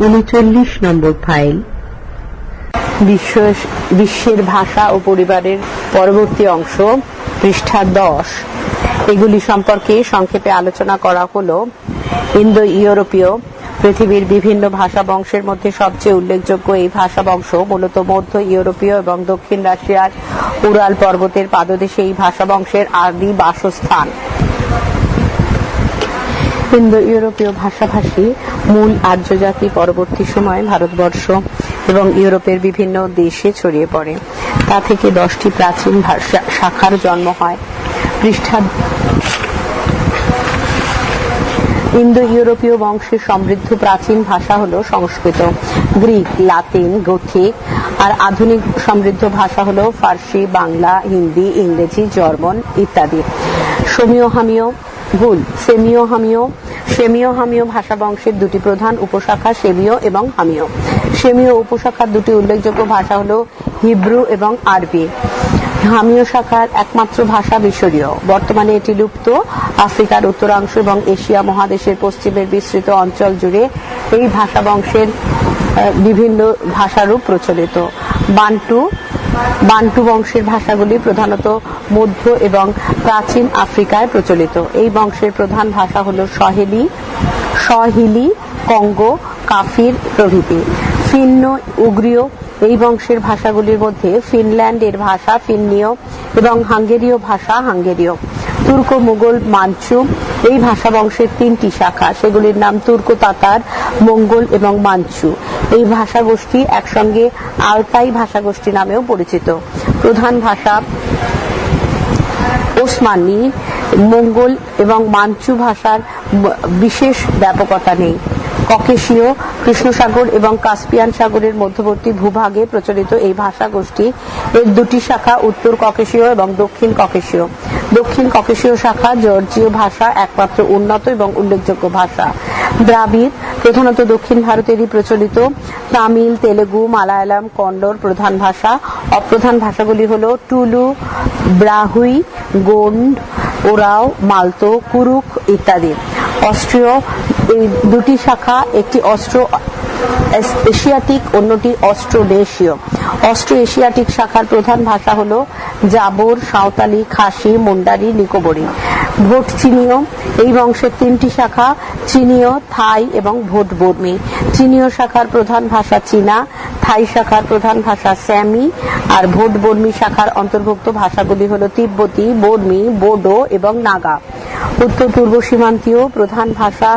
উনচল্লিশ নম্বর ফাইল। বিশ্ব বিশ্বের ভাষা ও পরিবারের পরবর্তী অংশ পৃষ্ঠা দশ। এগুলি সম্পর্কে সংক্ষেপে আলোচনা করা হলো। ইন্দো ইউরোপীয় পৃথিবীর বিভিন্ন ভাষা বংশের মধ্যে সবচেয়ে উল্লেখযোগ্য এই ভাষা বংশ মূলত মধ্য ইউরোপীয় এবং দক্ষিণ রাশিয়ার উরাল পর্বতের পাদদেশে এই ভাষা বংশের আদি বাসস্থান। ইন্দো ইউরোপীয় ভাষাভাষী মূল আর্য জাতি পরবর্তী সময়ে ভারতবর্ষ এবং ইউরোপের বিভিন্ন দেশে ছড়িয়ে পড়ে। তা থেকে দশটি প্রাচীন শাখার জন্ম হয়। পৃষ্ঠা ইন্দো ইউরোপীয় বংশের সমৃদ্ধ প্রাচীন ভাষা হল সংস্কৃত। গ্রিক, লাতিন, গথিক আর আধুনিক সমৃদ্ধ ভাষা হল ফার্সি, বাংলা, হিন্দি, ইংরেজি, জার্মান ইত্যাদি। সমীয় হামীয় ভুল সেমীয় হামীয় সেমীয়, হামীয় ভাষা বংশের দুটি প্রধান উপশাখা সেমীয় এবং হামীয়। সেমীয় উপশাখার দুটি উল্লেখযোগ্য ভাষা হল হিব্রু এবং আরবি। হামীয় শাখার একমাত্র ভাষা মিশরীয় বর্তমানে এটি লুপ্ত। আফ্রিকার উত্তরাংশ এবং এশিয়া মহাদেশের পশ্চিমের বিস্তৃত অঞ্চল জুড়ে এই ভাষা বংশের বিভিন্ন ভাষারূপ প্রচলিত। বান্টু বান্টু বংশের ভাষাগুলি প্রধানত মধ্য এবং প্রাচীন আফ্রিকায় প্রচলিত। এই বংশের প্রধান ভাষা হল সহেলি, সহিলি, কঙ্গো, কাফির প্রভৃতি। ফিন্ন, উগ্রীয় এই বংশের ভাষাগুলির মধ্যে ফিনল্যান্ডের ভাষা ফিন্নীয় এবং হাঙ্গেরীয় ভাষা হাঙ্গেরীয়। তুর্ক, মুঘল, মাঞ্চু এই ভাষা বংশের তিনটি শাখা, সেগুলির নাম তুর্ক তাতার মঙ্গল এবং মাঞ্চু। এই ভাষাগোষ্ঠী একসঙ্গে আলতাই ভাষাগোষ্ঠী নামেও পরিচিত। প্রধান ভাষা ওসমানী, মঙ্গল এবং মাঞ্চু ভাষার বিশেষ ব্যাপকতা নেই। ককেশীয়, কৃষ্ণসাগর এবং কাস্পিয়ান সাগরের মধ্যবর্তী ভূভাগে প্রচলিত এই ভাষা গোষ্ঠী এর দুটি শাখা উত্তর ককেশীয় এবং দক্ষিণ ককেশীয়। দক্ষিণ ককেশীয় শাখা, জর্জীয় ভাষা একমাত্র উন্নত এবং উল্লেখযোগ্য ভাষা। দ্রাবিড়, প্রধানত দক্ষিণ ভারতেরই প্রচলিত। তামিল, তেলেগু, মালায়ালাম, কন্নড় প্রধান ভাষা। অপ্রধান ভাষাগুলি হল টুলু, ব্রাহুই, গোন্ড, ওরাও, মালতো, কুরুক ইত্যাদি। অস্ট্রীয়, এই দুটি শাখা একটি অস্ট্রো এশিয়াটিক, অন্যটি অস্ট্রোনেশীয়। অস্ট্রো এশিয়াটিক শাখার প্রধান ভাষা হল জাবর, সাঁওতালি, খাসি, মুন্ডারি, নিকোবরি। ভোট চীনীয় এই বংশের তিনটি শাখা চীনীয় থাই এবং ভোট বর্মী। চীনীয় শাখার প্রধান ভাষা চীনা, থাই শাখার প্রধান ভাষা স্যামি, আর ভোট বর্মী শাখার অন্তর্ভুক্ত ভাষাগুলি হল তিব্বতী, বর্মী, বোডো এবং নাগা। উত্তর পূর্ব সীমান্তীয় প্রধান ভাষা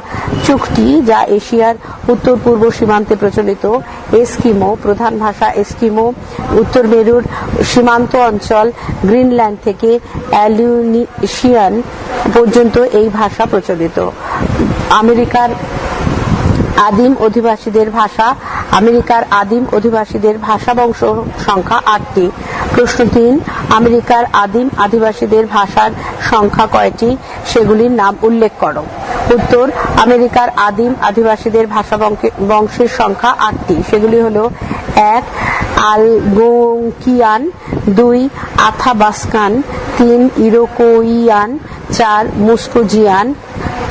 চুক্তি, যা এশিয়ার উত্তর পূর্ব সীমান্তে প্রচলিত এস্কিমো, প্রধান ভাষা এস্কিমো, উত্তর মেরুর সীমান্ত অঞ্চল গ্রিনল্যান্ড থেকে অ্যালুনিশিয়ান পর্যন্ত এই ভাষা প্রচলিত। আমেরিকার আদিম অধিবাসীদের ভাষা আমেরিকার আদিম অধিবাসীদের ভাষা বংশ সংখ্যা আটটি। প্রশ্ন তিন, আমেরিকার আদিম আদিবাসীদের ভাষার সংখ্যা কয়টি? সেগুলির নাম উল্লেখ করো। উত্তর, আমেরিকার আদিম আদিবাসীদের ভাষা বংশের সংখ্যা আটটি। সেগুলি হল এক, আলগোঙ্কিয়ান, দুই, আথাবাস্কান, তিন, ইরোকোইয়ান, চার, মুস্কোজিয়ান,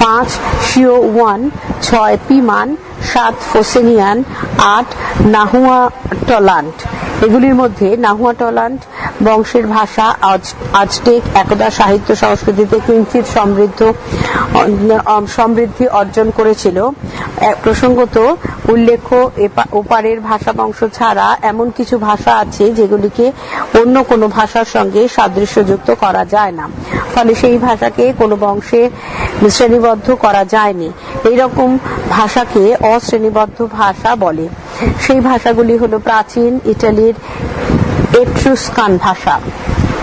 পাঁচ শিও ওয়ান ছয়, পিমান সাত ফোসেনিয়ান, আট নাহুয়া টলান্ট এগুলির মধ্যে নাহুয়া টলান্ট বংশের ভাষা আজ- আজটেক একদা সাহিত্য সংস্কৃতিতে কিঞ্চিত সমৃদ্ধ সমৃদ্ধি অর্জন করেছিল। প্রসঙ্গত উল্লেখ্য ওপারের ভাষা বংশ ছাড়া এমন কিছু ভাষা আছে যেগুলিকে অন্য কোনো ভাষার সঙ্গে সাদৃশ্যযুক্ত করা যায় না। ফলে সেই ভাষাকে কোনো বংশে শ্রেণীবদ্ধ করা যায়নি। এইরকম ভাষাকে অশ্রেণীবদ্ধ ভাষা বলে। সেই ভাষাগুলি হলো প্রাচীন ইটালির এট্রুস্কান ভাষা।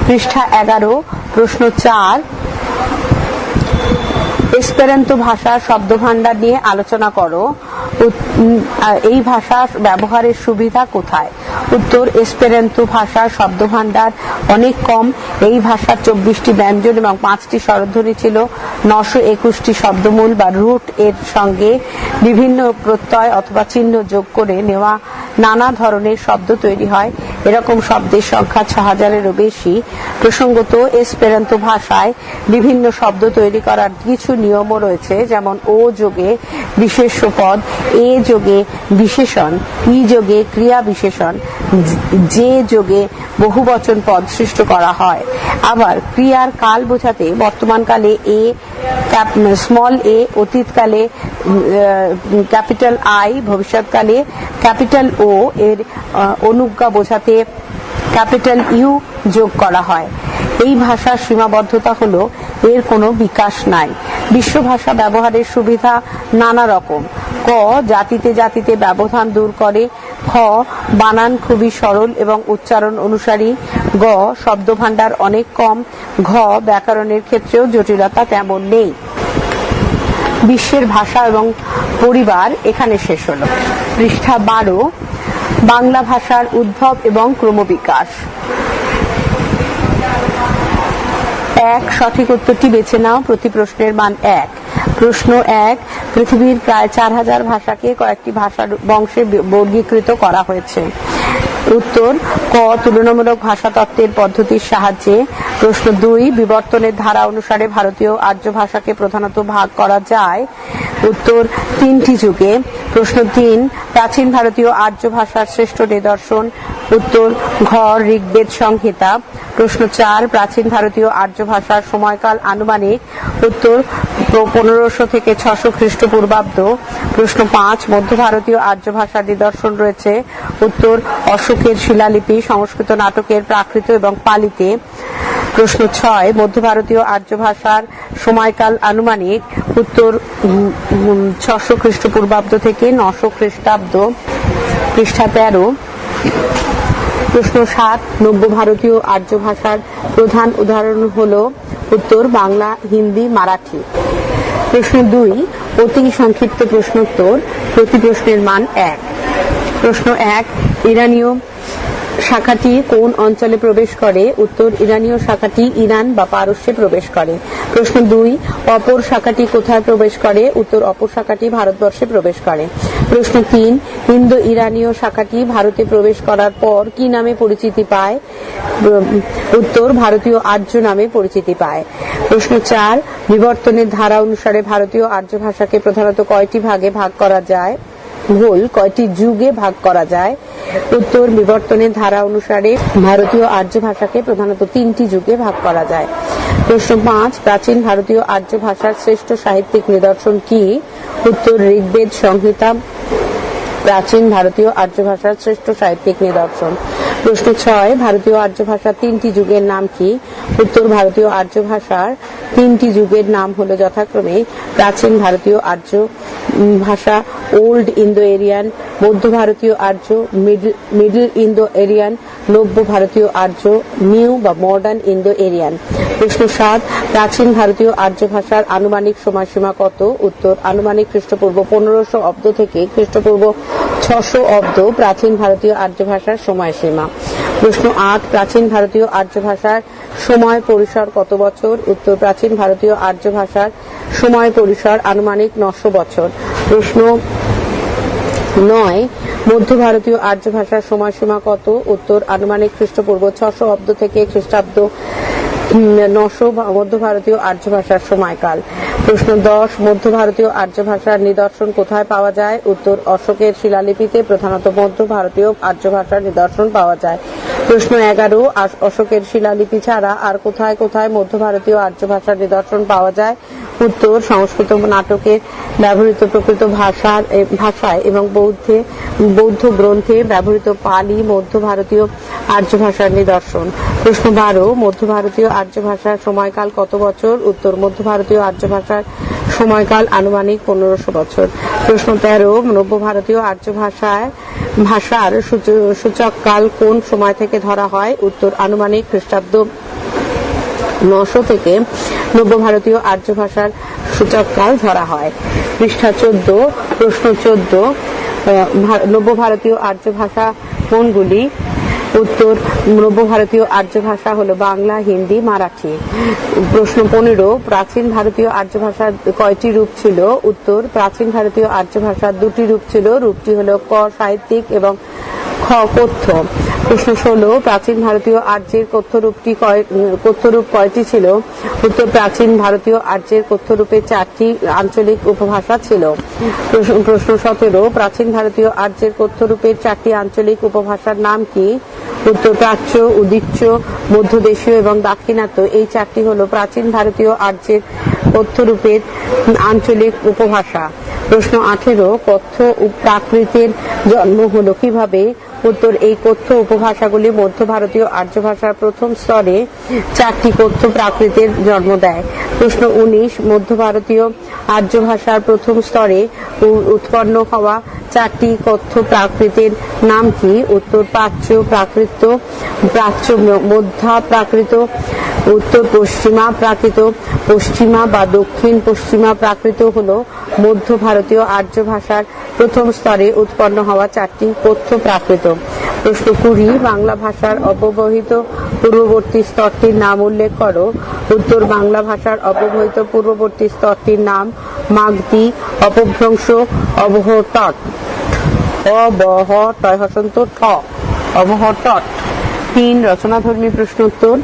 পৃষ্ঠা এগারো, প্রশ্ন চার এসপেরান্তো ভাষা, শব্দভাণ্ডার নিয়ে আলোচনা করো। এই ভাষা ব্যবহারের সুবিধা কোথায়? উত্তর এসপেরান্তো ভাষার শব্দভাণ্ডার অনেক কম। এই ভাষার চব্বিশটি ব্যঞ্জন এবং পাঁচটি স্বরধ্বনি ছিল নশো একুশটি শব্দমূল বা রুট এর সঙ্গে বিভিন্ন প্রত্যয় অথবা চিহ্ন যোগ করে নেওয়া নানা ধরনের শব্দ তৈরি হয়। এরকম শব্দের সংখ্যা ছ হাজারেরও বেশি। প্রসঙ্গত এসপেরান্তো ভাষায় বিভিন্ন শব্দ তৈরি করার কিছু নিয়মও রয়েছে, যেমন ও যোগে বিশেষ্য পদ, এ যোগে বিশেষণ, ই যোগে ক্রিয়া বিশেষণ যে যোগে বহুবচন পদ সৃষ্ট করা হয়। আবার ক্রিয়ার কাল বোঝাতে বর্তমানকালে এ স্মল এ, অতীতকালে ক্যাপিটাল আই, ভবিষ্যৎকালে ক্যাপিটাল ও এর অনুজ্ঞা বোঝাতে ক্যাপিটাল ইউ যোগ করা হয়। এই ভাষার সীমাবদ্ধতা হলো, এর কোনো বিকাশ নাই। বিশ্ব ভাষা ব্যবহারের সুবিধা নানা রকম। ক, জাতিতে জাতিতে ব্যবধান দূর করে। খ বানান খুবই সরল এবং উচ্চারণ অনুসারী। গ, শব্দভাণ্ডার অনেক কম। ঘ, ব্যাকরণের ক্ষেত্রেও জটিলতা তেমন নেই। বিশ্বের ভাষা এবং পরিবার এখানে শেষ হলো। পৃষ্ঠা বারো বাংলা ভাষার উদ্ভব এবং ক্রমবিকাশ। এক, সঠিক উত্তরটি বেছে নাও। প্রতি প্রশ্নের মান এক। প্রশ্ন এক, পৃথিবীর প্রায় চার হাজার ভাষাকে কয়েকটি ভাষার বংশে বর্গীকৃত করা হয়েছে। উত্তর, ক, তুলনামূলক ভাষা তত্ত্বের পদ্ধতির সাহায্যে। প্রশ্ন দুই, বিবর্তনের ধারা অনুসারে ভারতীয় আর্য ভাষাকে প্রধানত ভাগ করা যায়। উত্তর, তিনটি যুগে। প্রশ্ন তিন, প্রাচীন ভারতীয় আর্য ভাষার শ্রেষ্ঠ নিদর্শন। উত্তর, ঘর, ঋগ্বেদ, সংহিতা। প্রশ্ন চার, প্রাচীন ভারতীয় আর্য ভাষার সময়কাল আনুমানিক। উত্তর, পনেরোশো থেকে ছশো খ্রিস্টপূর্বাব্দ। প্রশ্ন পাঁচ, মধ্য ভারতীয় আর্য ভাষার নিদর্শন রয়েছে। উত্তর অশোকের শিলালিপি, সংস্কৃত নাটকের প্রাকৃত এবং পালিতে প্রশ্ন ছয় মধ্য ভারতীয় আর্য ভাষার সময়কাল আনুমানিক উত্তর ছশো খ্রিস্টপূর্বাব্দ থেকে নশো খ্রিস্টাব্দ পৃষ্ঠা তেরো। প্রশ্ন সাত নব্য ভারতীয় আর্য ভাষার প্রধান উদাহরণ হল উত্তর বাংলা, হিন্দি, মারাঠি। প্রশ্ন দুই, অতি সংক্ষিপ্ত প্রশ্নোত্তর, প্রতি প্রশ্নের মান এক। প্রশ্ন এক, ইরানীয় শাখাটি কোন অঞ্চলে প্রবেশ করে? উত্তর, ইরানীয় শাখাটি ইরান বা পারস্যে প্রবেশ করে। প্রশ্ন দুই, অপর শাখাটি কোথায় প্রবেশ করে? উত্তর, অপর শাখাটি ভারতবর্ষে প্রবেশ করে। প্রশ্ন তিন ইন্দো ইরানীয় শাখাটি ভারতে প্রবেশ করার পর কি নামে পরিচিতি পায়? উত্তর, ভারতীয় আর্য নামে পরিচিতি পায়। প্রশ্ন চার, বিবর্তনের ধারা অনুসারে ভারতীয় আর্য ভাষাকে প্রধানত কয়টি ভাগে ভাগ করা যায়? ভুল কয়টি যুগে ভাগ করা যায়? উত্তর বিবর্তনের ধারা অনুসারে ভারতীয় আর্য ভাষাকে প্রধানত তিনটি যুগে ভাগ করা যায়। প্রশ্ন পাঁচ, প্রাচীন ভারতীয় আর্য ভাষার শ্রেষ্ঠ সাহিত্যিক নিদর্শন কি? উত্তর, ঋগ্বেদ, সংহিতা, প্রাচীন ভারতীয় আর্য ভাষার শ্রেষ্ঠ সাহিত্যিক নিদর্শন। প্রশ্ন ছয়, ভারতীয় আর্য ভাষার তিনটি যুগের নাম কি? উত্তর, ভারতীয় আর্য ভাষার তিনটি যুগের নাম হলো যথাক্রমে প্রাচীন ভারতীয় আর্য ভাষা, ওল্ড ইন্দো এরিয়ান মধ্য ভারতীয় আর্য, মিডল ইন্দো এরিয়ান নব্য ভারতীয় আর্য, নিউ বা মডার্ন ইন্দো এরিয়ান প্রশ্ন সাত, প্রাচীন ভারতীয় আর্য ভাষার আনুমানিক সময়সীমা কত? উত্তর, আনুমানিক খ্রিস্টপূর্ব পনেরোশো অব্দ থেকে খ্রিস্টপূর্ব ছশো অব্দ প্রাচীন ভারতীয় আর্য ভাষার সময়সীমা। প্রশ্ন আট, প্রাচীন ভারতীয় আর্য ভাষার সময় পরিসর কত বছর? উত্তর, প্রাচীন ভারতীয় আর্য ভাষার সময় পরিসর আনুমানিক নশো বছর। প্রশ্ন নয়, মধ্য ভারতীয় আর্য ভাষার সময়সীমা কত? উত্তর, আনুমানিক খ্রিস্টপূর্ব ছশো অব্দ থেকে খ্রিস্টাব্দ নশো মধ্য ভারতীয় আর্য ভাষার সময়কাল। প্রশ্ন দশ, মধ্য ভারতীয় আর্য ভাষার নিদর্শন কোথায় পাওয়া যায়? উত্তর অশোকের শিলালিপিতে প্রধানত মধ্য ভারতীয় আর্য ভাষার নিদর্শন পাওয়া যায়। প্রশ্ন এগারো অশোকের শিলালিপি ছাড়া আর কোথায় কোথায় মধ্য ভারতীয় আর্য ভাষার নিদর্শন পাওয়া যায়? উত্তর, সংস্কৃত নাটকে ব্যবহৃত প্রকৃত ভাষার ভাষায় এবং বৌদ্ধে, বৌদ্ধ গ্রন্থে ব্যবহৃত পালি মধ্য ভারতীয় আর্য ভাষার নিদর্শন। প্রশ্ন বারো মধ্য ভারতীয় আর্য ভাষার সময়কাল কত বছর? উত্তর মধ্য ভারতীয় আর্য ভাষার সময়কাল আনুমানিক পনেরোশো বছর। প্রশ্ন তেরো নব্য ভারতীয় আর্য ভাষায় ভাষার সূচ- সূচক কাল কোন সময় থেকে ধরা হয়? উত্তর, আনুমানিক খ্রিস্টাব্দ নশো থেকে নব্য ভারতীয় আর্য ভাষার সূচককাল ধরা হয়। পৃষ্ঠা চোদ্দ, প্রশ্ন চোদ্দ নব্য ভারতীয় আর্য ভাষা কোনগুলি? উত্তর ভারতীয় আর্য ভাষা হলো বাংলা, হিন্দি, মারাঠি। প্রশ্ন পনেরো, প্রাচীন ভারতীয় আর্য ভাষার কয়টি রূপ ছিল? উত্তর, প্রাচীন ভারতীয় আর্য ভাষার দুটি রূপ ছিল। রূপটি হলো ক, সাহিত্যিক এবং খ কথ্য প্রশ্ন ষোলো প্রাচীন ভারতীয় আর্যের কথ্য রূপটি কয়- উম, কয়টি ছিল? উত্তর প্রাচীন ভারতীয় আর্যের কথ্য রূপে চারটি আঞ্চলিক উপভাষা ছিল। প্রশ্ন সতেরো প্রাচীন ভারতীয় আর্যের কথ্য রূপের চারটি আঞ্চলিক উপভাষার নাম কি? উত্তর প্রাচ্য উদিচ্য মধ্যদেশীয় এবং দাক্ষিণাত্য। এই চারটি হলো প্রাচীন ভারতীয় আর্যের কথ্য রূপের আঞ্চলিক উপভাষা। প্রশ্ন আঠেরো কথ্য প্রাকৃতের জন্ম হলো কীভাবে? উত্তর এই কথ্য উপভাষাগুলি মধ্য ভারতীয় আর্য ভাষার প্রথম স্তরে চারটি কথ্য প্রাকৃতের জন্ম দেয়। প্রশ্ন উনিশ, মধ্য ভারতীয় আর্য ভাষার প্রথম স্তরে উৎপন্ন হওয়া চারটি কথ্য প্রাকৃতের নাম কি? উত্তর প্রাচ্য প্রাকৃত, প্রাচ্য মধ্যা প্রাকৃত, উত্তর পশ্চিমা প্রাকৃত, পশ্চিমা বা দক্ষিণ পশ্চিমা প্রাকৃত হলো মধ্য ভারতীয় আর্য ভাষার প্রথম স্তরে উৎপন্ন হওয়া চারটি কথ্য প্রাকৃত। প্রশ্ন কুড়ি বাংলা ভাষার অব্যবহিত পূর্ববর্তী স্তরটির নাম উল্লেখ করো। উত্তর বাংলা ভাষার অব্যবহিত পূর্ববর্তী স্তরটির নাম মাগধি অপভ্রংশ অবহটট অবহ টয় হসন্ত ঠ অবহটট তিন, রচনাধর্মী প্রশ্ন উত্তর।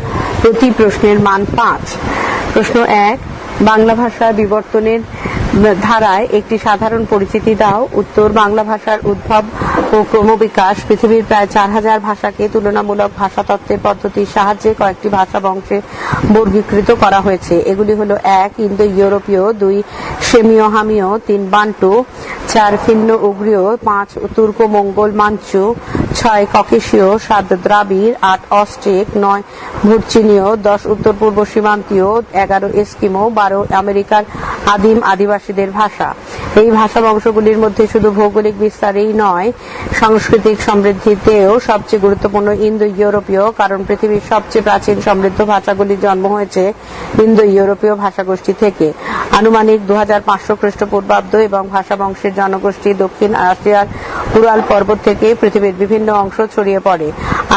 প্রতি প্রশ্নের মান পাঁচ। প্রশ্ন এক, বাংলা ভাষা বিবর্তনের ধারায় একটি সাধারণ পরিচিতি দাও। উত্তর, বাংলা ভাষার উদ্ভব ও ক্রমবিকাশ পৃথিবীর প্রায় চার হাজার ভাষাকে তুলনামূলক ভাষাতত্ত্বের পদ্ধতির সাহায্যে কয়েকটি ভাষা বংশে বর্গীকৃত করা হয়েছে। এগুলি হলো এক ইন্দো ইউরোপীয় দুই সেমীয় হামীয় তিন, বান্টু, চার ফিন্ন উগ্রীয় পাঁচ তুর্ক মঙ্গল মাঞ্চু, ছয়, ককেশীয়, সাত, দ্রাবিড়, আট, অস্ট্রিক, নয়, ভুরচিনীয়, দশ উত্তর পূর্ব সীমান্তীয়, এগারো, এস্কিমো, বারো, আমেরিকার আদিম আদিবাসীদের ভাষা। এই ভাষা বংশগুলির মধ্যে শুধু ভৌগোলিক বিস্তারেই নয় সাংস্কৃতিক সমৃদ্ধিতেও সবচেয়ে গুরুত্বপূর্ণ ইন্দো ইউরোপীয় কারণ পৃথিবীর সবচেয়ে প্রাচীন সমৃদ্ধ ভাষাগুলির জন্ম হয়েছে ইন্দো ইউরোপীয় ভাষাগোষ্ঠী থেকে। আনুমানিক দু হাজার পাঁচশো খ্রিস্টপূর্বাব্দ এবং ভাষা বংশের জনগোষ্ঠী দক্ষিণ আসিয়ার উরাল পর্বত থেকে পৃথিবীর বিভিন্ন অংশ ছড়িয়ে পড়ে।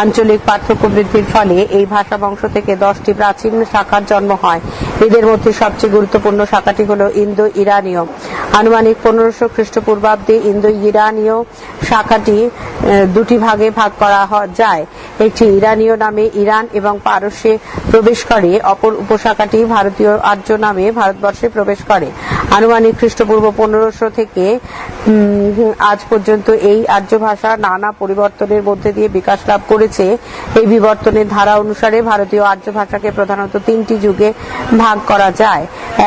আঞ্চলিক পার্থক্য বৃদ্ধির ফলে এই ভাষা বংশ থেকে দশটি প্রাচীন শাখার জন্ম হয়। এদের মধ্যে সবচেয়ে গুরুত্বপূর্ণ শাখাটি হল ইন্দো ইরানীয় আনুমানিক পনেরোশো খ্রিস্টপূর্বাব্দে ইন্দো ইরানীয় শাখাটি দুটি ভাগে ভাগ করা যায়। একটি ইরানীয় নামে ইরান এবং পারস্যে প্রবেশ করে। অপর উপশাখাটি ভারতীয় আর্য নামে ভারতবর্ষে প্রবেশ করে। আনুমানিক খ্রিস্টপূর্ব পনেরোশো থেকে আজ পর্যন্ত এই আর্য ভাষা নানা পরিবর্তনের মধ্যে দিয়ে বিকাশ লাভ করেছে। এই বিবর্তনের ধারা অনুসারে ভারতীয় আর্য ভাষাকে প্রধানত তিনটি যুগে ভাগ করা যায়।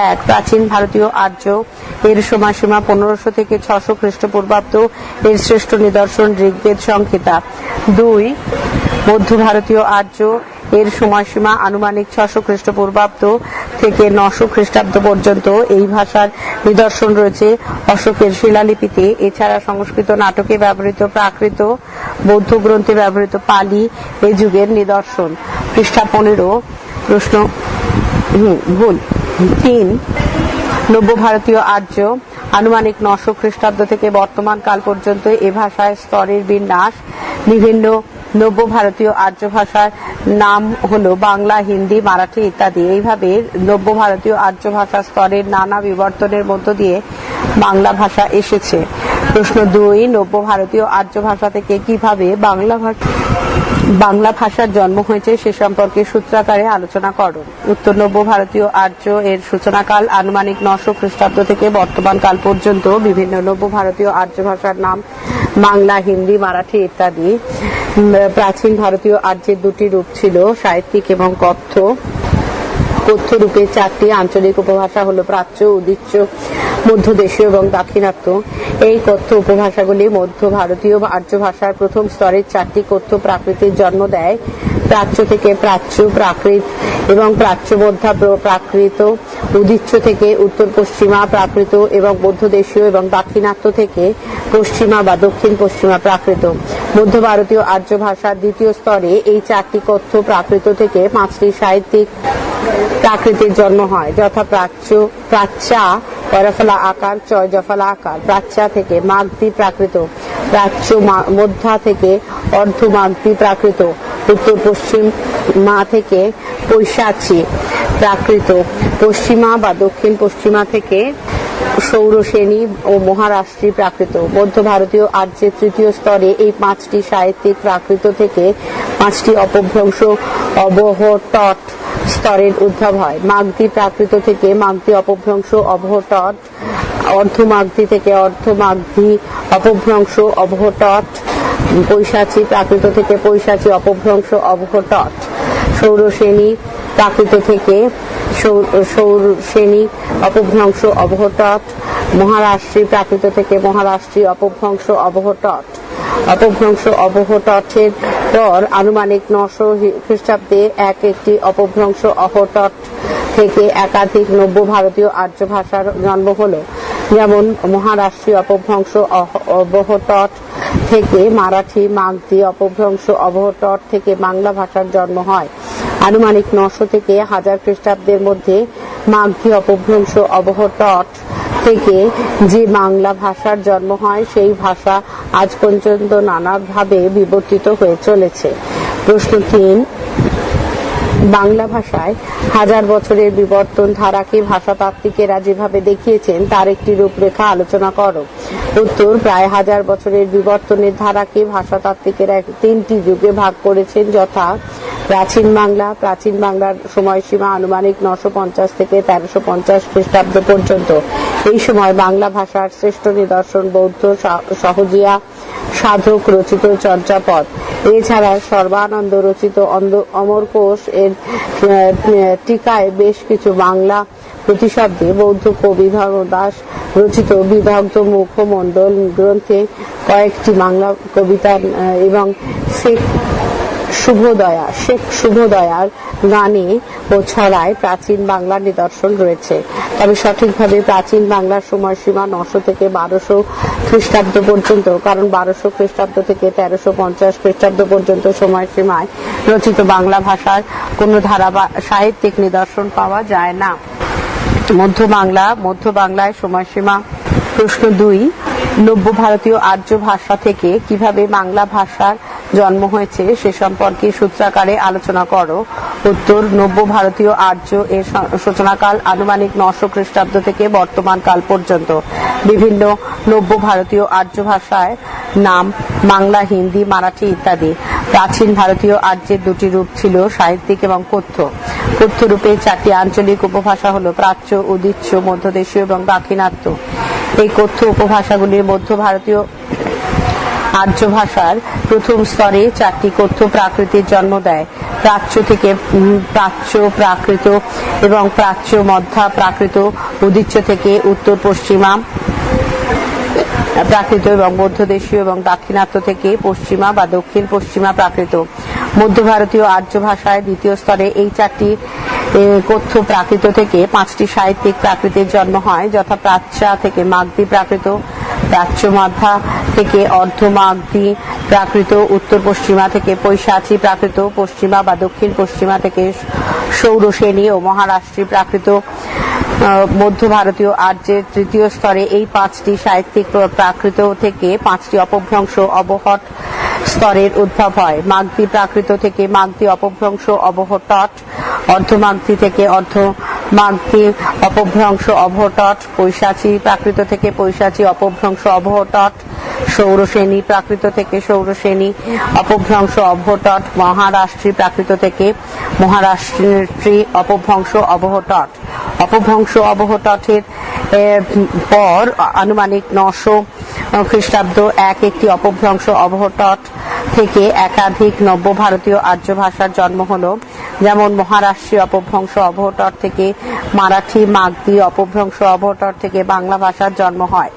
এক, প্রাচীন ভারতীয় আর্য। এর সময়সীমা পনেরোশো থেকে ছশো খ্রিস্টপূর্বাব্দ। এর শ্রেষ্ঠ নিদর্শন ঋগ্বেদ সংহিতা। দুই, মধ্য ভারতীয় আর্য এর সময়সীমা আনুমানিক ছশো খ্রিস্টপূর্বাব্দ থেকে নশো খ্রিস্টাব্দ পর্যন্ত এই ভাষার নিদর্শন রয়েছে অশোকের শিলালিপিতে। এছাড়া সংস্কৃত নাটকে ব্যবহৃত প্রাকৃত বৌদ্ধ গ্রন্থে ব্যবহৃত পালি এই যুগের নিদর্শন। পৃষ্ঠা পনেরো, প্রশ্ন ভুল। তিন নব্য ভারতীয় আর্য আনুমানিক নশো খ্রিস্টাব্দ থেকে বর্তমান কাল পর্যন্ত এ ভাষায় স্তরের বিন্যাস বিভিন্ন নব্য ভারতীয় আর্য ভাষার নাম হলো বাংলা, হিন্দি, মারাঠি ইত্যাদি। এইভাবে নব্য ভারতীয় আর্য ভাষার স্তরের নানা বিবর্তনের মধ্য দিয়ে বাংলা ভাষা এসেছে। প্রশ্ন দুই নব্য ভারতীয় আর্য ভাষা থেকে কীভাবে বাংলা ভাষা বাংলা ভাষার জন্ম হয়েছে সে সম্পর্কে সূত্রাকারে আলোচনা করো। উত্তর নব্য ভারতীয় আর্য এর সূচনাকাল আনুমানিক নশো খ্রিস্টাব্দ থেকে বর্তমান কাল পর্যন্ত বিভিন্ন নব্য ভারতীয় আর্য ভাষার নাম বাংলা, হিন্দি, মারাঠি ইত্যাদি। প্রাচীন ভারতীয় আর্যের দুটি রূপ ছিল সাহিত্যিক এবং কথ্য। কথ্য রূপে চারটি আঞ্চলিক উপভাষা হল প্রাচ্য, উদিচ্য মধ্যদেশীয় এবং দাক্ষিণাত্য। এই কথ্য উপভাষাগুলি মধ্য ভারতীয় আর্য ভাষার প্রথম স্তরের চারটি কথ্য প্রাকৃতির জন্ম দেয়। প্রাচ্য থেকে প্রাচ্য প্রাকৃত এবং প্রাচ্য মধ্যা প্রাকৃত, উদিচ্য থেকে উত্তর পশ্চিমা প্রাকৃত এবং মধ্যদেশীয় এবং দাক্ষিণাত্য থেকে পশ্চিমা বা দক্ষিণ পশ্চিমা প্রাকৃত। মধ্য ভারতীয় আর্য ভাষার দ্বিতীয় স্তরে এই চারটি কথ্য প্রাকৃত থেকে পাঁচটি সাহিত্যিক প্রাকৃতির জন্ম হয়। যথা প্রাচ্য প্রাচ্যা পরফলা আকার চয় জফলা আকার। প্রাচ্যা থেকে মাগধি প্রাকৃত। প্রাচ্য মধ্যা থেকে অর্ধ মাগধি প্রাকৃত। উত্তর পশ্চিম মা থেকে পৈশাচী প্রাকৃত। পশ্চিমা বা দক্ষিণ পশ্চিমা থেকে সৌরসেনী ও মহারাষ্ট্রী প্রাকৃত। মধ্য ভারতীয় আর্যের তৃতীয় স্তরে এই পাঁচটি সাহিত্যিক প্রাকৃত থেকে পাঁচটি অপভ্রংশ অবহটট স্তরের উদ্ভব হয়। মাগধী প্রাকৃত থেকে মাগধী অপভ্রংশ অবহটট অর্ধমাগধী থেকে অর্ধমাগধী অপভ্রংশ অবহটট পৈশাচী প্রাকৃত থেকে পৈশাচী অপভ্রংশ অবহটট সৌরশ্রেণী প্রাকৃত থেকে সৌর- সৌরসেনী অপভ্রংশ অবহটট মহারাষ্ট্রী প্রাকৃত থেকে মহারাষ্ট্রী অপভ্রংশ অবহটট অপভ্রংশ অবহটটের পর আনুমানিক নশো খ্রিস্টাব্দে এক একটি অপভ্রংশ অহটট থেকে একাধিক নব্য ভারতীয় আর্য ভাষার জন্ম হলো। যেমন, মহারাষ্ট্রীয় অপভ্রংশ অবহটট থেকে মারাঠি, মাগধী অপভ্রংশ অবহটট থেকে বাংলা ভাষার জন্ম হয়। আনুমানিক নশো থেকে হাজার খ্রিস্টাব্দের মধ্যে মাগধী অপভ্রংশ অবহটট থেকে যে বাংলা ভাষার জন্ম হয়, সেই ভাষা আজ পর্যন্ত নানাভাবে বিবর্তিত হয়ে চলেছে। প্রশ্ন তিন, বাংলা ভাষায় হাজার বছরের বিবর্তন ধারাকে ভাষাতাত্ত্বিকেরা যেভাবে দেখিয়েছেন, তার একটি রূপরেখা আলোচনা করো। উত্তর, প্রায় হাজার বছরের বিবর্তনের ধারাকে ভাষাতাত্ত্বিকেরা তিনটি যুগে ভাগ করেছেন, যথা প্রাচীন বাংলা, প্রাচীন বাংলার সময়সীমা আনুমানিক নশো পঞ্চাশ থেকে তেরোশো পঞ্চাশ খ্রিস্টাব্দ পর্যন্ত। এই সময় বাংলা ভাষার শ্রেষ্ঠ নিদর্শন বৌদ্ধ সহজিয়া সাধক রচিত চর্যাপদ। এছাড়া সর্বানন্দ রচিত অমরকোষ এর টিকায় বেশ কিছু বাংলা প্রতিশব্দে বৌদ্ধ কবি ধর্মদাস রচিত বিদগ্ধ মুখমণ্ডল গ্রন্থে কয়েকটি বাংলা কবিতা এবং শেখ শুভদয়া, শেখ শুভদয়ার গানে ও ছড়ায় প্রাচীন বাংলার নিদর্শন রয়েছে। তবে সঠিকভাবে প্রাচীন বাংলার সময়সীমা নশো থেকে বারোশো খ্রিস্টাব্দ পর্যন্ত, কারণ বারোশো খ্রিস্টাব্দ থেকে তেরোশো পঞ্চাশ খ্রিস্টাব্দ পর্যন্ত সময়সীমায় রচিত বাংলা ভাষার কোনো ধারা সাহিত্যিক নিদর্শন পাওয়া যায় না। মধ্য বাংলা, মধ্য বাংলায় সময়সীমা প্রশ্ন দুই, নব্য ভারতীয় আর্য ভাষা থেকে কীভাবে বাংলা ভাষার জন্ম হয়েছে, সে সম্পর্কে সূত্রাকারে আলোচনা করো। উত্তর নব্য ভারতীয় আর্য এর সূচনাকাল আনুমানিক নশো খ্রিস্টাব্দ থেকে বর্তমান কাল পর্যন্ত। বিভিন্ন নব্য ভারতীয় আর্য ভাষায় নাম, বাংলা, হিন্দি, মারাঠি ইত্যাদি। প্রাচীন ভারতীয় আর্যের দুটি রূপ ছিল সাহিত্যিক এবং কথ্য। কথ্য রূপে চারটি আঞ্চলিক উপভাষা হল প্রাচ্য, উদিচ্য, মধ্যদেশীয় এবং দাক্ষিণাত্য। এই কথ্য উপভাষাগুলির মধ্য ভারতীয় আর্য ভাষার প্রথম স্তরে চারটি কথ্য প্রাকৃতির জন্ম দেয়। প্রাচ্য থেকে প্রাচ্য প্রাকৃত এবং প্রাচ্য মধ্যা প্রাকৃত, উদিচ্য থেকে উত্তর পশ্চিমা, প্রাকৃত এবং মধ্যদেশীয় এবং দাক্ষিণাত্য থেকে পশ্চিমা বা দক্ষিণ পশ্চিমা প্রাকৃত। মধ্য ভারতীয় আর্য ভাষায় দ্বিতীয় স্তরে এই চারটি কথ্য প্রাকৃত থেকে পাঁচটি সাহিত্যিক প্রাকৃতির জন্ম হয়, যথা প্রাচ্যা থেকে মাগধী প্রাকৃত, প্রাচ্য মাধ্যা থেকে অর্ধ মাগধী প্রাকৃত উত্তর পশ্চিমা থেকে পৈশাচী প্রাকৃত পশ্চিমা বা দক্ষিণ পশ্চিমা থেকে সৌরসেনী ও মহারাষ্ট্রী প্রাকৃত মধ্য ভারতীয় আর্যের তৃতীয় স্তরে এই পাঁচটি সাহিত্যিক প্রাকৃত থেকে পাঁচটি অপভ্রংশ অবহট স্তরের উদ্ভব হয়। মাগধী প্রাকৃত থেকে মাগধী অপভ্রংশ অবহটট অর্ধমাগধী থেকে অর্ধ মাগধী অপভ্রংশ অবহটট পৈশাচী প্রাকৃত থেকে পৈশাচী অপভ্রংশ অবহটট সৌরসেনী প্রাকৃত থেকে সৌরসেনী, অপভ্রংশ অবহটট, মহারাষ্ট্রী প্রাকৃত থেকে মহারাষ্ট্রী অপভ্রংশ অবহটট। অপভ্রংশ অবহটটের পর আনুমানিক নশো খ্রিস্টাব্দ এক একটি অপভ্রংশ অবহটট থেকে একাধিক নব্য ভারতীয় আর্য ভাষার জন্ম হলো। যেমন মহারাষ্ট্রী অপভ্রংশ অবহটট থেকে মারাঠি, মাগধী অপভ্রংশ অবহটট থেকে বাংলা ভাষার জন্ম হয়।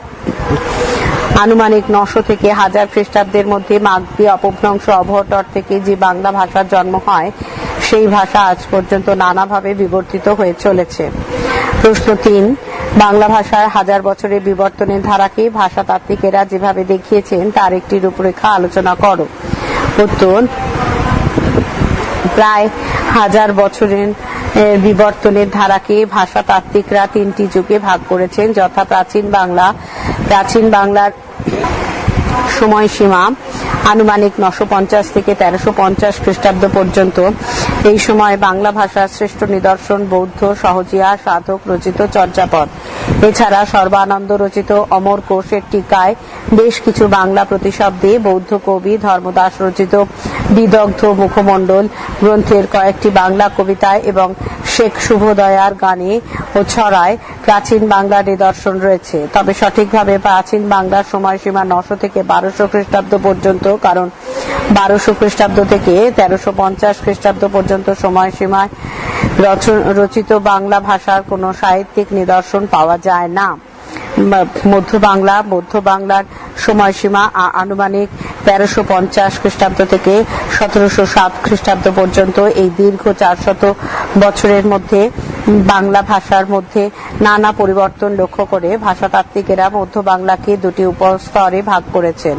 আনুমানিক নশো থেকে হাজার খ্রিস্টাব্দের মধ্যে মাগধী অপভ্রংশ অবহটট থেকে যে বাংলা ভাষার জন্ম হয়, সেই ভাষা আজ পর্যন্ত নানাভাবে বিবর্তিত হয়ে চলেছে। প্রশ্ন তিন, বাংলা ভাষার হাজার বছরের বিবর্তনের ধারাকে ভাষাতাত্ত্বিকেরা যেভাবে দেখিয়েছেন, তার একটি রূপরেখা আলোচনা করো। উত্তর, প্রায় হাজার বছরের বিবর্তনের ধারাকে ভাষাতাত্ত্বিকরা তিনটি যুগে ভাগ করেছেন। যথা প্রাচীন বাংলা, প্রাচীন বাংলার সময়সীমা আনুমানিক নশো পঞ্চাশ থেকে তেরোশো পঞ্চাশ খ্রিস্টাব্দ পর্যন্ত। এই সময় বাংলা ভাষার শ্রেষ্ঠ নিদর্শন, বৌদ্ধ, সহজিয়া, সাধক, রচিত চর্যাপদ। এছাড়া সর্বানন্দ রচিত অমর কোষের টিকায় বেশ কিছু বাংলা প্রতিশব্দে বৌদ্ধ কবি ধর্মদাস রচিত বিদগ্ধ মুখমণ্ডল গ্রন্থের কয়েকটি বাংলা কবিতায় এবং শেখ শুভদয়ার গানে ও ছড়ায় প্রাচীন বাংলার নিদর্শন রয়েছে। তবে সঠিকভাবে প্রাচীন বাংলার সময়সীমা নশো থেকে বারোশো খ্রিস্টাব্দ পর্যন্ত, কারণ বারোশো খ্রিস্টাব্দ থেকে তেরোশো পঞ্চাশ খ্রিস্টাব্দ পর্যন্ত সময়সীমায় রচ- রচিত বাংলা ভাষার কোনো সাহিত্যিক নিদর্শন পাওয়া যায় না। মধ্য বাংলা, মধ্য বাংলার সময়সীমা আনুমানিক তেরোশো পঞ্চাশ খ্রিস্টাব্দ থেকে সতেরোশো সাত খ্রিস্টাব্দ পর্যন্ত, এই দীর্ঘ চারশত বছরের মধ্যে বাংলা ভাষার মধ্যে নানা পরিবর্তন লক্ষ্য করে ভাষাতাত্ত্বিকেরা মধ্য বাংলাকে দুটি উপস্তরে ভাগ করেছেন।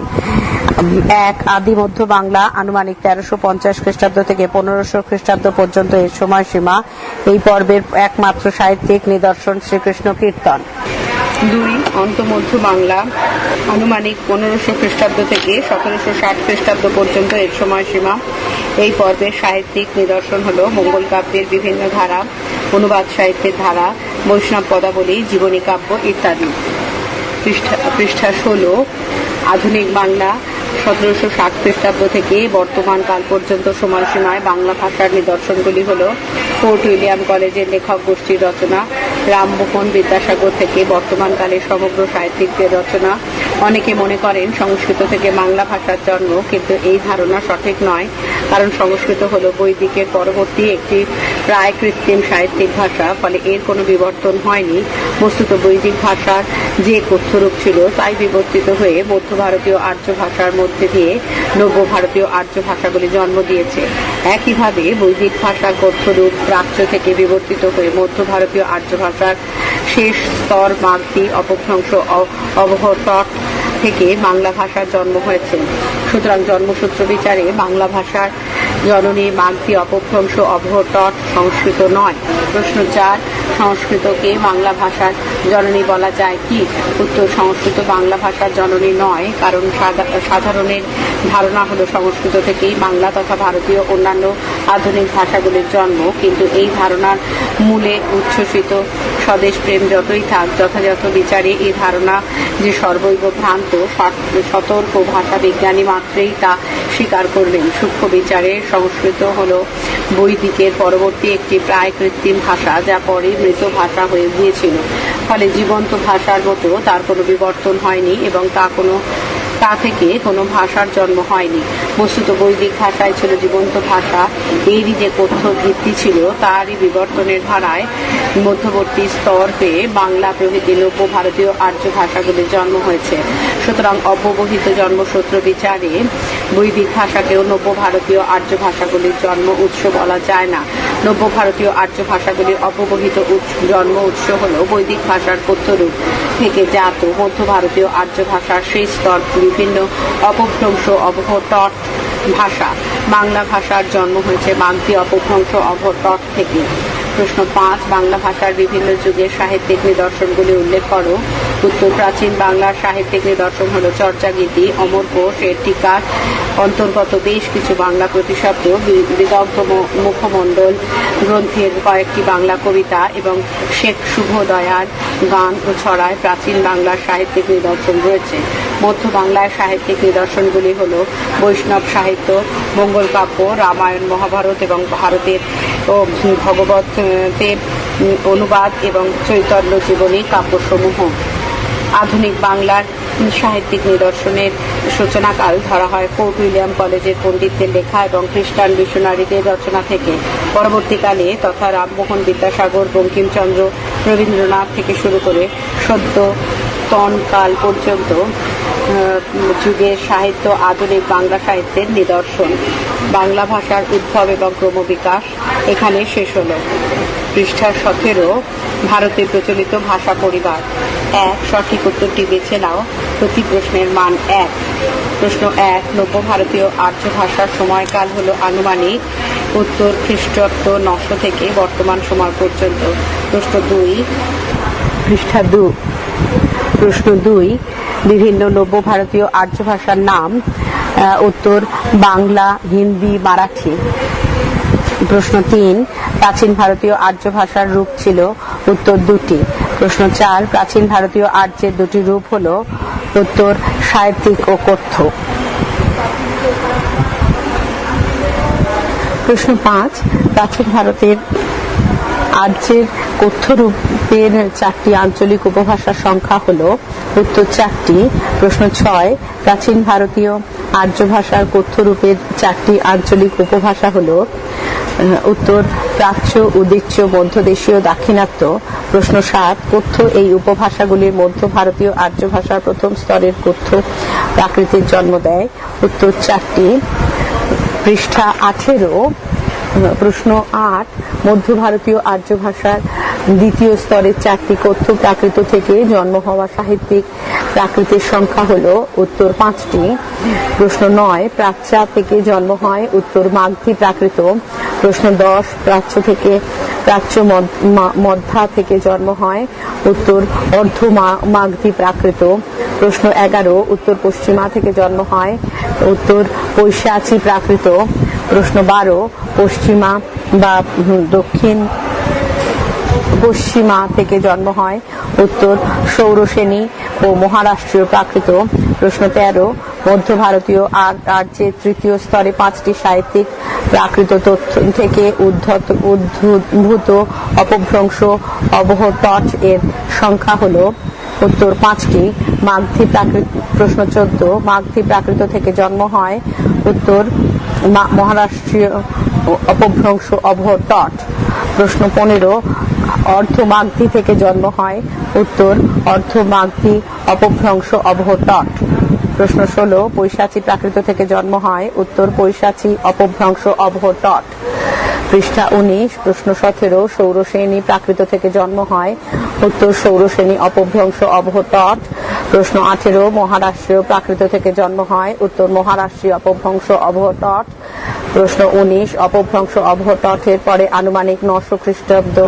এক, আদি মধ্য বাংলা, আনুমানিক তেরোশো পঞ্চাশ খ্রিস্টাব্দ থেকে পনেরোশো খ্রিস্টাব্দ পর্যন্ত এর সময়সীমা। এই পর্বের একমাত্র সাহিত্যিক নিদর্শন শ্রীকৃষ্ণ কীর্তন। দুই, অন্তমধ্য বাংলা, আনুমানিক পনেরোশো খ্রিস্টাব্দ থেকে সতেরোশো ষাট খ্রিস্টাব্দ পর্যন্ত এর সময়সীমা। এই পর্বের সাহিত্যিক নিদর্শন হল মঙ্গল কাব্যের বিভিন্ন ধারা, অনুবাদ সাহিত্যের ধারা, বৈষ্ণব পদাবলী, জীবনী কাব্য ইত্যাদি। পৃষ্ঠা পৃষ্ঠা ষোলো, আধুনিক বাংলা, সতেরোশো ষাট খ্রিস্টাব্দ থেকে বর্তমান কাল পর্যন্ত সময়সীমায় বাংলা ভাষার নিদর্শনগুলি হল ফোর্ট উইলিয়াম কলেজের লেখক গোষ্ঠীর রচনা রামমোহন বিদ্যাসাগর থেকে বর্তমানকালে সমগ্র সাহিত্যিকদের রচনা। অনেকে মনে করেন সংস্কৃত থেকে বাংলা ভাষার জন্ম, কিন্তু এই ধারণা সঠিক নয়। কারণ সংস্কৃত হল বৈদিকের পরবর্তী একটি প্রায় কৃত্রিম সাহিত্যিক ভাষা, ফলে এর কোনো বিবর্তন হয়নি। বস্তুত বৈদিক ভাষার যে কথ্যরূপ ছিল, তাই বিবর্তিত হয়ে মধ্য ভারতীয় আর্য ভাষার মধ্যে দিয়ে নব্য ভারতীয় আর্য ভাষাগুলি জন্ম দিয়েছে। একইভাবে বৈদিক ভাষার কথ্যরূপ প্রাচ্য থেকে বিবর্তিত হয়ে মধ্য ভারতীয় আর্য ভাষার শেষ, স্তর মাগদি অপভ্রংশ অবহটট থেকে বাংলা ভাষার জন্ম হয়েছে। সুতরাং জন্মসূত্র বিচারে বাংলা ভাষার জননী মাগধি অপভ্রংশ অবহটট সংস্কৃত নয়। প্রশ্ন চার সংস্কৃতকে বাংলা ভাষার? জননী বলা যায় কি? উত্তর, সংস্কৃত বাংলা ভাষার জননী নয়, কারণ সাধা- সাধারণের ধারণা হলো সংস্কৃত থেকেই বাংলা তথা ভারতীয় অন্যান্য আধুনিক ভাষাগুলির জন্ম। কিন্তু এই ধারণার মূলে উচ্ছ্বসিত স্বদেশ প্রেম যতই থাক, যথাযথ বিচারে এই ধারণা যে সর্বৈব ভ্রান্ত সতর্ক ভাষা বিজ্ঞানী মাত্রেই তা স্বীকার করবেন সূক্ষ্ম বিচারে সংস্কৃত হল বৈদিকের পরবর্তী একটি প্রায় কৃত্রিম ভাষা যা পরে মৃত ভাষা হয়ে গিয়েছিল। ফলে জীবন্ত ভাষার মতো তার কোনো বিবর্তন হয়নি এবং তা কোনো তা থেকে কোনো ভাষার জন্ম হয়নি। বস্তুত বৈদিক ভাষায় ছিল জীবন্ত ভাষা। এরই যে কথ্য ভিত্তি ছিল, তারই বিবর্তনের ধারায় মধ্যবর্তী স্তর পেয়ে বাংলা প্রভৃতি নব্য ভারতীয় আর্য ভাষাগুলির জন্ম হয়েছে। সুতরাং অব্যবহিত জন্মসূত্র বিচারে বৈদিক ভাষাকেও নব্য ভারতীয় আর্য ভাষাগুলির জন্ম উৎস বলা যায় না। নব্য ভারতীয় আর্য ভাষাগুলির অব্যবহিত জন্ম উৎস হল বৈদিক ভাষার কথ্যরূপ থেকে জাত মধ্য ভারতীয় আর্য ভাষার সেই স্তর বিভিন্ন অপভ্রংশ অবহটট ভাষা। বাংলা ভাষার জন্ম হয়েছে মাগধী অপভ্রংশ অবহটট থেকে। প্রশ্ন পাঁচ, বাংলা ভাষার বিভিন্ন যুগের সাহিত্যিক নিদর্শনগুলি উল্লেখ করো। উত্তর প্রাচীন বাংলার সাহিত্যিক নিদর্শন হল চর্যাগীতি, অমর কোষ, এর টিকার অন্তর্গত বেশ কিছু বাংলা প্রতিশব্দ বিদগ্ধ মুখমণ্ডল, গ্রন্থের কয়েকটি বাংলা কবিতা এবং শেখ শুভদয়ার গান ও ছড়ায় প্রাচীন বাংলার সাহিত্যিক নিদর্শন রয়েছে। মধ্য বাংলার সাহিত্যিক নিদর্শনগুলি হল বৈষ্ণব সাহিত্য মঙ্গল কাব্য রামায়ণ মহাভারত এবং ভারতের ও ভগবতের উম, অনুবাদ এবং চৈতন্য জীবনী কাব্যসমূহ। আধুনিক বাংলার সাহিত্যিক নিদর্শনের সূচনাকাল ধরা হয় ফোর্ট উইলিয়াম কলেজের পণ্ডিতদের লেখা এবং খ্রিস্টান মিশনারিদের রচনা থেকে। পরবর্তীকালে তথা রামমোহন বিদ্যাসাগর বঙ্কিমচন্দ্র রবীন্দ্রনাথ থেকে শুরু করে সদ্য তনকাল পর্যন্ত যুগের সাহিত্য, আধুনিক বাংলা সাহিত্যের নিদর্শন। বাংলা ভাষার উদ্ভব এবং ক্রমবিকাশ এখানে শেষ হল। পৃষ্ঠা সতেরো, ভারতে প্রচলিত ভাষা পরিবার। এক, সঠিক উত্তরটি বেছে নাও। প্রতি প্রশ্নের মান এক। প্রশ্ন এক নব্য ভারতীয় আর্য ভাষার সময়কাল হল আনুমানিক উত্তর খ্রিস্টাব্দ নশো থেকে বর্তমান সময় পর্যন্ত। প্রশ্ন দুই, পৃষ্ঠা দু। প্রশ্ন দুই, বিভিন্ন নব্য ভারতীয় আর্য ভাষার নাম উত্তর বাংলা, হিন্দি, মারাঠি। প্রশ্ন তিন, প্রাচীন ভারতীয় আর্য ভাষার রূপ ছিল উত্তর দুটি। প্রশ্ন চার, প্রাচীন ভারতীয় আর্যের দুটি রূপ হল উত্তর সাহিত্যিক ও কথ্য। প্রশ্ন পাঁচ, প্রাচীন ভারতের আর্যের কথ্য রূপের চারটি আঞ্চলিক উপভাষার সংখ্যা হল উত্তর চারটি, প্রশ্ন ছয়। প্রাচীন ভারতীয় আর্য ভাষার কথ্য রূপের চারটি আঞ্চলিক উপভাষা হল উত্তর, প্রাচ্য, উদিচ্য মধ্যদেশীয় দাক্ষিণাত্য। প্রশ্ন সাত, কথ্য এই উপভাষাগুলির মধ্য ভারতীয় আর্য ভাষার প্রথম স্তরের কথ্য প্রাকৃতির জন্ম দেয়। উত্তর চারটি, পৃষ্ঠা আঠেরো প্রশ্ন আট, মধ্য ভারতীয় আর্য ভাষার দ্বিতীয় স্তরের চারটি কথ্য প্রাকৃত থেকে জন্ম হওয়া সাহিত্যিক প্রাকৃতের সংখ্যা হল উত্তর পাঁচটি। প্রশ্ন নয়, প্রাচ্যা থেকে জন্ম হয় উত্তর মাগধী প্রাকৃত। প্রশ্ন দশ, প্রাচ্য থেকে, প্রাচ্য মধ্য- থেকে জন্ম হয় উত্তর অর্ধ মাগধী প্রাকৃত। প্রশ্ন এগারো, উত্তর পশ্চিমা থেকে জন্ম হয় উত্তর পৈশাচী প্রাকৃত। প্রশ্ন বারো, পশ্চিমা বা দক্ষিণ, পশ্চিমা থেকে জন্ম হয়। উত্তর সৌরসেনী ও মহারাষ্ট্রীয় প্রাকৃত। প্রশ্ন তেরো, মধ্য ভারতীয় আর- আর্যের তৃতীয় স্তরে পাঁচটি সাহিত্যিক প্রাকৃত তথ্য থেকে উদ্ধত, উদ্ভূত অপভ্রংশ অবহটট এর সংখ্যা হলো। উত্তর, পাঁচটি, মাগধী প্রাকৃত প্রশ্ন চোদ্দ, মাগধী প্রাকৃত থেকে জন্ম হয়। উত্তর মহারাষ্ট্রীয় অপভ্রংশ অবহটট প্রশ্ন পনেরো মাগধী থেকে জন্ম হয়। উত্তর অর্ধ মাগধী অপভ্রংশ অবহটট প্রশ্ন ষোলো, পৈশাচী প্রাকৃত থেকে জন্ম হয়। উত্তর, পৈশাচী অপভ্রংশ অবহটট পৃষ্ঠা উনিশ, প্রশ্ন সতেরো সৌরসেনী প্রাকৃত থেকে জন্ম হয়। উত্তর সৌরসেনী অপভ্রংশ অবহটট প্রশ্ন আঠেরো মহারাষ্ট্রীয় প্রাকৃত থেকে জন্ম হয়, উত্তর মহারাষ্ট্রীয় অপভ্রংশ অবহটট প্রশ্ন উনিশ, অপভ্রংশ অবহটটের পরে আনুমানিক নশো খ্রিস্টাব্দ,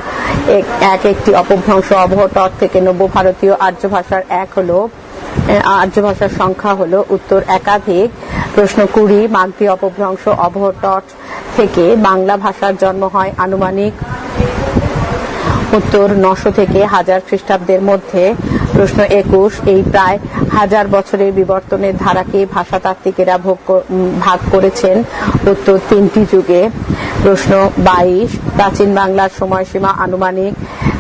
এক- এক একটি অপভ্রংশ অবহটট থেকে নব্য ভারতীয় আর্য ভাষার এক হলো আর্য ভাষার সংখ্যা হল উত্তর একাধিক। প্রশ্ন কুড়ি, মাগধী অপভ্রংশ অবহটট থেকে বাংলা ভাষার জন্ম হয় আনুমানিক উত্তর নশো থেকে হাজার খ্রিস্টাব্দের মধ্যে। প্রশ্ন একুশ, এই প্রায় হাজার বছরের বিবর্তনের ধারাকে ভাষাতাত্ত্বিকেরা ভোগ করেছেন উত্তর তিনটি যুগে। প্রশ্ন বাইশ, প্রাচীন বাংলার সময়সীমা আনুমানিক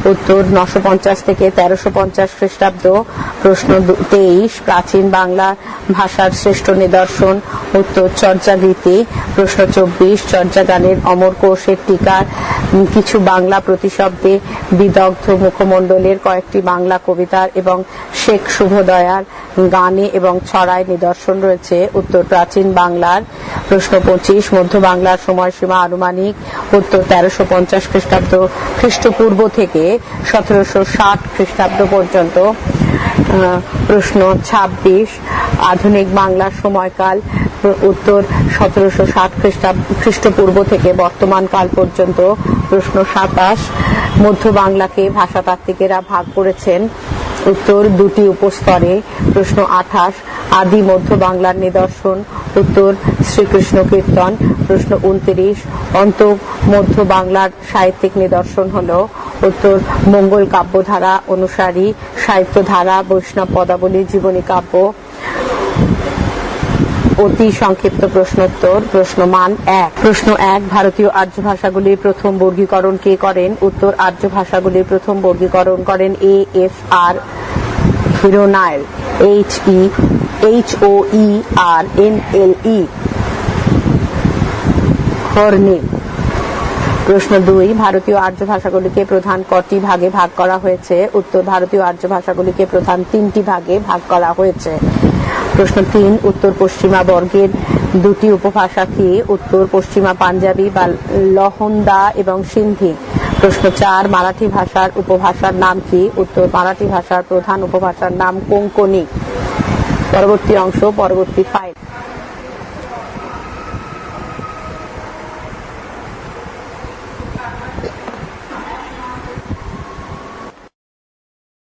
উত্তর নশো পঞ্চাশ থেকে তেরোশো পঞ্চাশ খ্রিস্টাব্দ, প্রশ্ন তেইশ, প্রাচীন বাংলা ভাষার শ্রেষ্ঠ নিদর্শন, উত্তর চর্যা চর্যাগীতি প্রশ্ন চব্বিশ, চর্যাগানের অমর কোষের টিকার কিছু বাংলা প্রতিশব্দে বিদগ্ধ মুখমণ্ডলের কয়েকটি বাংলা কবিতার এবং শেখ শুভদয়ার গানে এবং ছড়ায় নিদর্শন রয়েছে। উত্তর প্রাচীন বাংলার প্রশ্ন পঁচিশ, মধ্য বাংলার সময়সীমা আনুমানিক উত্তর তেরোশো পঞ্চাশ খ্রিস্টাব্দ খ্রিস্টপূর্ব থেকে সতেরোশো ষাট খ্রিস্টাব্দ পর্যন্ত প্রশ্ন ২৬ আধুনিক বাংলার সময়কাল, উত্তর সতেরোশো ষাট খ্রিস্টাব্দ, খ্রিস্টপূর্ব থেকে বর্তমান কাল পর্যন্ত, প্রশ্ন সাতাশ, মধ্য বাংলাকে ভাষাতাত্ত্বিকেরা ভাগ করেছেন। উত্তর দুটি উপস্তরে, প্রশ্ন আঠাশ, আদি মধ্য বাংলার নিদর্শন, উত্তর শ্রীকৃষ্ণ কীর্তন, প্রশ্ন উনত্রিশ, অন্ত মধ্য বাংলার সাহিত্যিক নিদর্শন হল, উত্তর মঙ্গল কাব্যধারা অনুসারী সাহিত্য ধারা বৈষ্ণব পদাবলী, জীবনী কাব্য অতি সংক্ষিপ্ত প্রশ্নোত্তর প্রশ্ন মান এক। প্রশ্ন এক, ভারতীয় আর্য ভাষাগুলির প্রথম বর্গীকরণ কে করেন? উত্তর, আর্য ভাষাগুলির প্রথম বর্গীকরণ করেন A F R Hoernle. H E, H O E R N L E. প্রশ্ন দুই, ভারতীয় আর্য ভাষাগুলিকে প্রধান কটি ভাগে ভাগ করা হয়েছে? উত্তর, ভারতীয় আর্য ভাষাগুলিকে প্রধান তিনটি ভাগে ভাগ করা হয়েছে। প্রশ্ন তিন, উত্তর পশ্চিমা বর্গের দুটি উপভাষা কি? উত্তর পশ্চিমা পাঞ্জাবি বা লহন্দা এবং সিন্ধি। প্রশ্ন চার, মারাঠি ভাষার উপভাষার নাম কি? উত্তর, মারাঠি ভাষার প্রধান উপভাষার নাম কোঙ্কনি পরবর্তী অংশ, পরবর্তী ফাইল